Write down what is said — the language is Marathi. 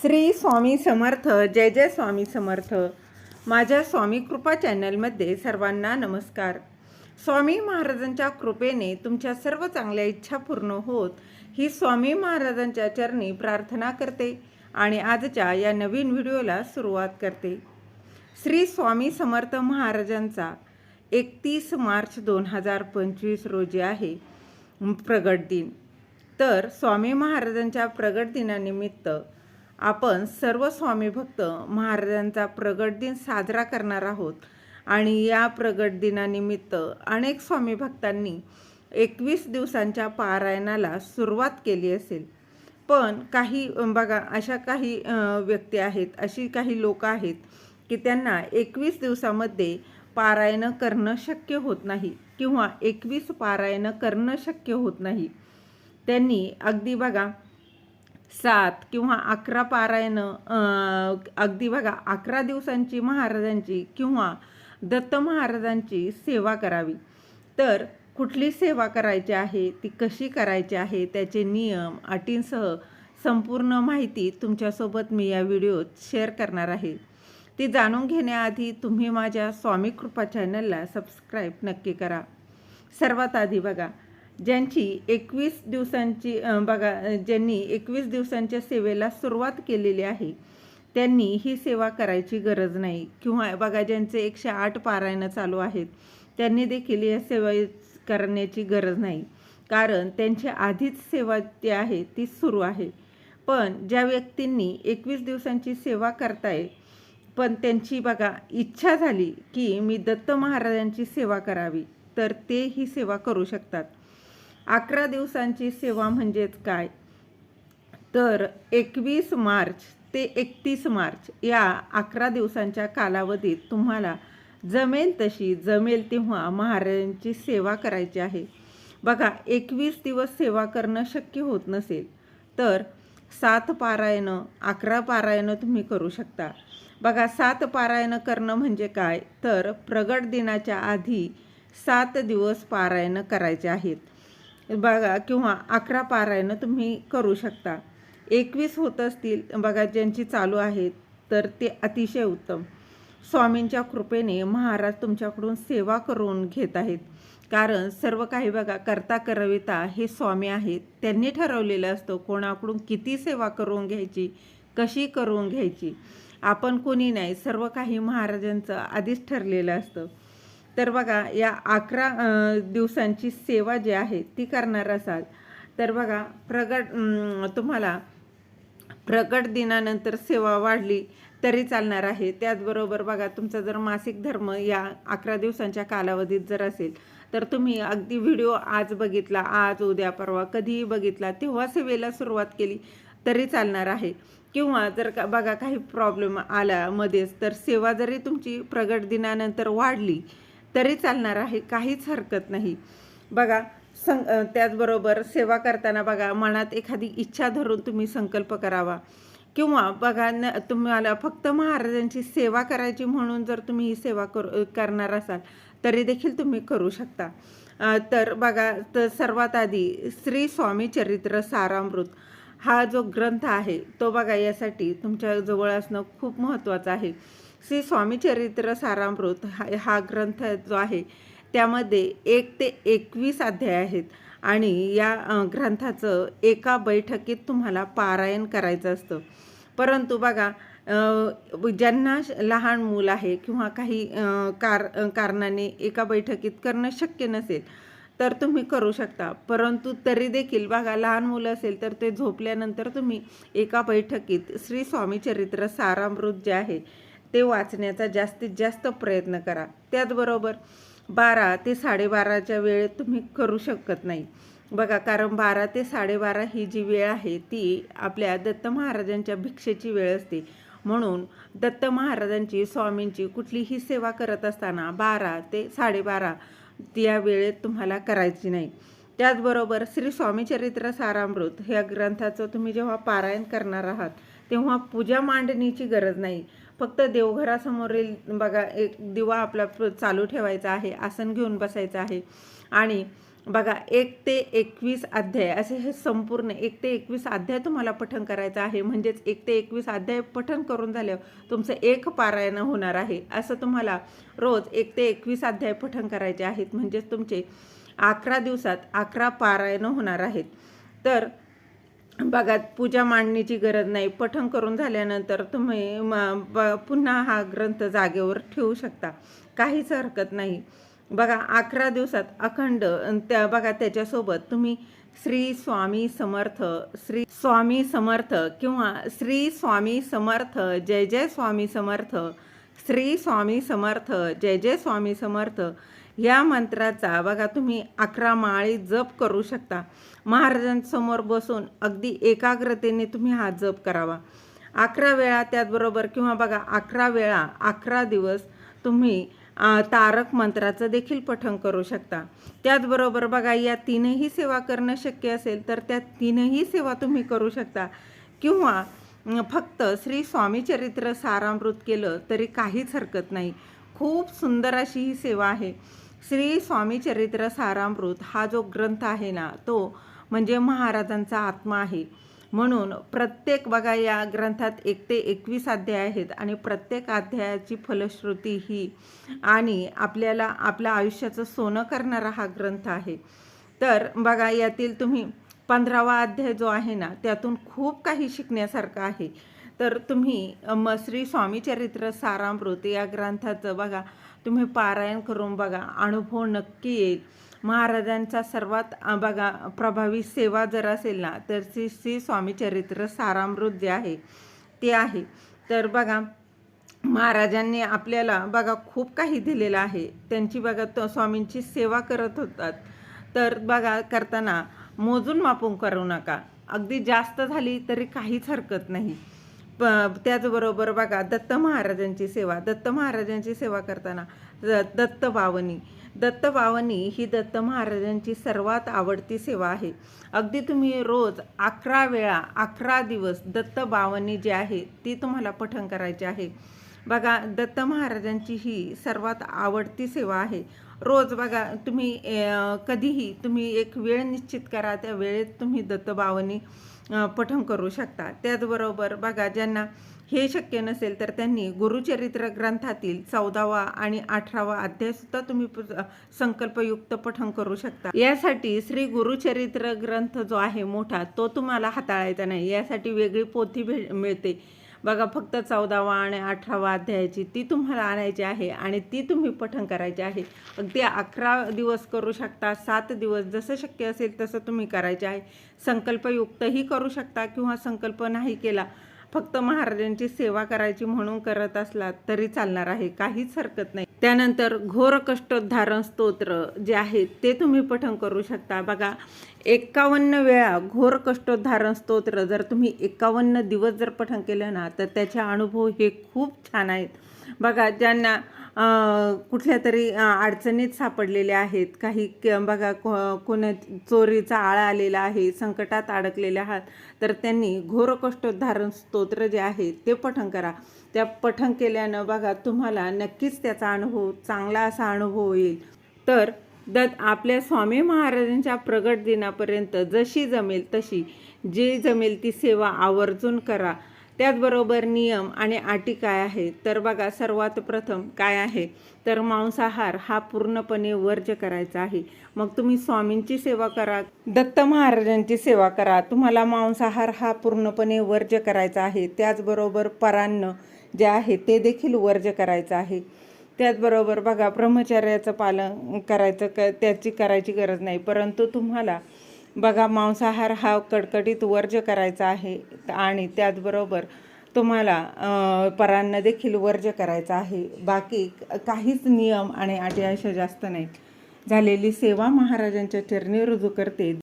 श्री स्वामी समर्थ जय जय स्वामी समर्थ. माझ्या स्वामी कृपा चॅनलमध्ये सर्वांना नमस्कार. स्वामी महाराजांच्या कृपेने तुमच्या सर्व चांगल्या इच्छा पूर्ण होत ही स्वामी महाराजांच्या चरणी प्रार्थना करते आणि आजच्या या नवीन व्हिडिओला सुरुवात करते. श्री स्वामी समर्थ महाराजांचा एकतीस मार्च दोन हजार पंचवीस रोजी आहे प्रगट दिन. तर स्वामी महाराजांच्या प्रगट दिनानिमित्त आपण सर्व स्वामी भक्त महाराजांचा प्रगट दिन साजरा करणार आहोत. आणि या प्रगट दिनानिमित्त अनेक स्वामी भक्तांनी एकवीस दिवसांच्या पारायणाला सुरुवात केली असेल. पण काही बघा अशा काही व्यक्ती आहेत अशी काही लोक आहेत की त्यांना एकवीस दिवसामध्ये पारायणं करणं शक्य होत नाही किंवा एकवीस पारायणं करणं शक्य होत नाही. त्यांनी अगदी बघा सात किंवा अकरा पारायणं अगदी बघा अकरा दिवसांची महाराजांची किंवा दत्त महाराजांची सेवा करावी. तर कुठली सेवा करायची आहे ती कशी करायची आहे त्याचे नियम अटींसह संपूर्ण माहिती तुमच्यासोबत मी या व्हिडिओत शेअर करणार आहे. ती जाणून घेण्याआधी तुम्ही माझ्या स्वामी कृपा चॅनलला सबस्क्राईब नक्की करा. सर्वात आधी बघा ज्यांची एकवीस दिवसांची बघा ज्यांनी एकवीस दिवसांच्या सेवेला सुरुवात केलेली आहे त्यांनी ही सेवा करायची गरज नाही. किंवा बघा ज्यांचे एकशे आठ पारायणं चालू आहेत त्यांनी देखील या सेवा करण्याची गरज नाही. कारण त्यांची आधीच सेवा जी आहे ती सुरू आहे. पण ज्या व्यक्तींनी एकवीस दिवसांची सेवा करताय पण त्यांची बघा इच्छा झाली की मी दत्त महाराजांची सेवा करावी तर ते ही सेवा करू शकतात. अकरा दिवसांची सेवा म्हणजेच काय? तर एकवीस मार्च ते एकतीस मार्च या अकरा दिवसांच्या कालावधीत तुम्हाला जमेल तशी जमेल तेव्हा महाराजांची सेवा करायची आहे. बघा एकवीस दिवस सेवा करणं शक्य होत नसेल तर सात पारायणं अकरा पारायणं तुम्ही करू शकता. बघा सात पारायणं करणं म्हणजे काय? तर प्रगट दिनाच्या आधी सात दिवस पारायणं करायचे आहेत. बघा किंवा अकरा पारायणं तुम्ही करू शकता. एकवीस होत असतील बघा ज्यांची चालू आहेत तर ते अतिशय उत्तम. स्वामींच्या कृपेने महाराज तुमच्याकडून सेवा करून घेत आहेत. कारण सर्व काही बघा करता करविता हे स्वामी आहेत. त्यांनी ठरवलेलं असतं कोणाकडून किती सेवा करून घ्यायची कशी करून घ्यायची. आपण कोणी नाही सर्व काही महाराजांचं आधीच ठरलेलं असतं. तर बघा या अकरा दिवसांची सेवा जी आहे ती करणार असाल. तर बघा प्रगट तुम्हाला प्रगट दिनानंतर सेवा वाढली तरी चालणार आहे. त्याचबरोबर बघा तुमचा जर मासिक धर्म या अकरा दिवसांच्या कालावधीत जर असेल तर तुम्ही अगदी व्हिडिओ आज बघितला आज उद्या परवा कधीही बघितला तेव्हा सेवेला सुरुवात केली तरी चालणार आहे. किंवा जर का बघा काही प्रॉब्लेम आला मध्येच तर सेवा जरी तुमची प्रगट दिनानंतर वाढली तरी चालणार आहे काहीच हरकत नाही. बघा सं त्याचबरोबर सेवा करताना बघा मनात एखादी इच्छा धरून तुम्ही संकल्प करावा. किंवा बघा न तुम्हाला फक्त महाराजांची सेवा करायची म्हणून जर तुम्ही ही सेवा करू करणार असाल तरी देखील तुम्ही करू शकता. तर बघा तर सर्वात आधी श्री स्वामी चरित्र सारामृत हा जो ग्रंथ आहे तो बघा यासाठी तुमच्या जवळ असणं खूप महत्त्वाचं आहे. श्री स्वामीचरित्र सारामृत हा हा ग्रंथ जो आहे त्यामध्ये एक ते एकवीस अध्याय आहेत. आणि या ग्रंथाचं एका बैठकीत तुम्हाला पारायण करायचं असतं. परंतु बघा ज्यांना श- लहान मूल आहे किंवा काही कार कारणाने एका बैठकीत करणं शक्य नसेल तर तुम्ही करू शकता. परंतु तरी देखील बघा लहान मुलं असेल तर ते झोपल्यानंतर तुम्ही एका बैठकीत श्री स्वामी चरित्र सारामृत जे आहे ते वाचण्याचा जास्तीत जास्त प्रयत्न करा. त्याचबरोबर बारा ते साडेबाराच्या वेळेत तुम्ही करू शकत नाही. बघा कारण बारा ते साडेबारा ही जी वेळ आहे ती आपल्या दत्त महाराजांच्या भिक्षेची वेळ असते. म्हणून दत्त महाराजांची स्वामींची कुठलीही सेवा करत असताना बारा ते साडेबारा या वेळेत तुम्हाला करायची नाही. त्याचबरोबर श्री स्वामीचरित्र सारामृत ह्या ग्रंथाचं तुम्ही जेव्हा पारायण करणार आहात तेव्हा पूजा मांडणीची गरज नाही. फक्त देवघरासमोरील बघा एक दिवा आपला चालू ठेवायचा आहे आसन घेऊन बसायचं आहे. आणि बघा एक ते एकवीस अध्याय असे हे संपूर्ण एक ते एकवीस अध्याय तुम्हाला पठण करायचं आहे. म्हणजेच एक ते एकवीस अध्याय पठण करून झाल्यावर तुमचं एक पारायण होणार आहे. असं तुम्हाला रोज एक ते एकवीस अध्याय पठण करायचे आहेत. म्हणजेच तुमचे अकरा दिवसात अकरा पारायण होणार आहेत. तर बघा पूजा मांडणीची गरज नाही. पठण करून झाल्यानंतर तुम्ही म- पुन्हा हा ग्रंथ जागेवर ठेवू शकता. काहीच हरकत नाही. बघा अकरा दिवसात अखंड त्या बघा त्याच्यासोबत तुम्ही श्री स्वामी समर्थ श्री स्वामी समर्थ किंवा श्री स्वामी समर्थ जय जय स्वामी समर्थ श्री स्वामी समर्थ जय जय स्वामी समर्थ या मंत्राचा बघा तुम्ही अकरा माळी जप करू शकता. महाराजांसमोर बसून अगदी एकाग्रतेने तुम्ही हा जप करावा. अकरा वेळा त्याचबरोबर किंवा बघा अकरा वेळा अकरा दिवस तुम्ही तारक मंत्राचं देखील पठण करू शकता. त्याचबरोबर बघा या तीनही सेवा करणं शक्य असेल तर त्या तीनही सेवा तुम्ही करू शकता. किंवा फक्त श्री स्वामी चरित्र सारामृत केलं तरी काहीच हरकत नाही. खूप सुंदर अशी ही सेवा आहे. श्री स्वामी चरित्र सारामृत हा जो ग्रंथ आहे ना तो म्हणजे महाराजांचा आत्मा आहे. म्हणून प्रत्येक बघा या ग्रंथात एक ते एकवीस अध्याय आहेत आणि प्रत्येक अध्यायाची फलश्रुती ही आणि आपल्याला आपल्या आयुष्याचं सोनं करणारा हा ग्रंथ आहे. तर बघा यातील तुम्ही पंधरावा अध्याय जो आहे ना त्यातून खूप काही शिकण्यासारखं आहे. तर तुम्ही म श्री स्वामी चरित्र सारामृत या ग्रंथाचं बघा तुम्ही पारायण करून बघा अनुभव नक्की येईल. महाराजांचा सर्वात बघा प्रभावी सेवा जर असेल ना तर श्री श्री स्वामी चरित्र सारामृत जे आहे. ते आहे. तर बघा महाराजांनी आपल्याला बघा खूप काही दिलेलं आहे. त्यांची बघा तो स्वामींची सेवा करत होतात. तर बघा करताना मोजून मापून करू नका. अगदी जास्त झाली तरी काहीच हरकत नाही. प त्याचबरोबर बघा दत्त महाराजांची सेवा. दत्त महाराजांची सेवा करताना द- दत्त बावनी दत्त बावनी ही दत्त महाराजांची सर्वात आवडती सेवा आहे. अगदी तुम्ही रोज अकरा वेळा अकरा दिवस दत्त बावनी जी आहे ती तुम्हाला पठण करायची आहे. बघा दत्त महाराजांची ही सर्वात आवडती सेवा आहे. रोज बघा तुम्ही कधीही तुम्ही एक वेळ निश्चित करा त्या वेळेत तुम्ही दत्तबावनी पठण करू शकता. त्याचबरोबर बघा ज्यांना हे शक्य नसेल तर त्यांनी गुरुचरित्र ग्रंथातील चौदावा आणि अठरावा अध्यायसुद्धा तुम्ही संकल्पयुक्त पठण करू शकता. यासाठी श्री गुरुचरित्र ग्रंथ जो आहे मोठा तो तुम्हाला हाताळायचा नाही. यासाठी वेगळी पोथी भे मिळते. बघा फक्त चौदावा आणि अठरावा अध्यायाची ती तुम्हाला आणायची आहे आणि ती तुम्ही पठण करायची आहे. अगदी अकरा दिवस करू शकता सात दिवस जसं शक्य असेल तसं तुम्ही करायचे आहे. संकल्पयुक्तही करू शकता किंवा संकल्प नाही केला फक्त महाराजांची सेवा करायची म्हणून करत असला तरी चालणार आहे काहीच हरकत नाही. त्यानंतर घोर कष्टोद्धारण स्तोत्र जे आहे ते तुम्ही पठण करू शकता. बघा एकावन्न वेळा घोर कष्टोद्धारण स्तोत्र जर तुम्ही एकावन्न दिवस जर पठण केलं ना तर त्याचे अनुभव हे खूप छान आहेत. बघा ज्यांना कुठल्या तरी अडचणीत सापडलेले आहेत काही बघा को- कोणा चोरीचा आळा आलेला आहे संकटात अडकलेले आहात तर त्यांनी घोर कष्टोद्धारण स्तोत्र जे आहे ते पठण करा. त्या पठण केल्यानं बघा तुम्हाला नक्कीच त्याचा अनुभव चांगला असा अनुभव येईल. तर दत आपल्या स्वामी महाराजांच्या प्रगट दिनापर्यंत जशी जमेल तशी जी जमेल ती सेवा आवर्जून करा. त्याचबरोबर नियम आणि अटी काय आहे तर बघा सर्वात प्रथम काय आहे? तर मांसाहार हा पूर्णपणे वर्ज्य करायचा आहे. मग तुम्ही स्वामींची सेवा करा दत्त महाराजांची सेवा करा. तुम्हाला मांसाहार हा पूर्णपणे वर्ज्य करायचा आहे. त्याचबरोबर परान्न जे आहे ते देखील वर्ज्य करायचं आहे. त्याचबरोबर बघा ब्रह्मचर्याचं पालन करायचं क त्याची करायची गरज नाही. परंतु तुम्हाला बघा मांसाहार हा कडकडीत वर्ज्य करायचा आहे आणि त्याचबरोबर तुम्हाला परांना देखील वर्ज्य करायचं आहे. बाकी काहीच नियम आणि अटी अशा जास्त नाहीत. झालेली सेवा महाराजांच्या चरणी रुजू करते.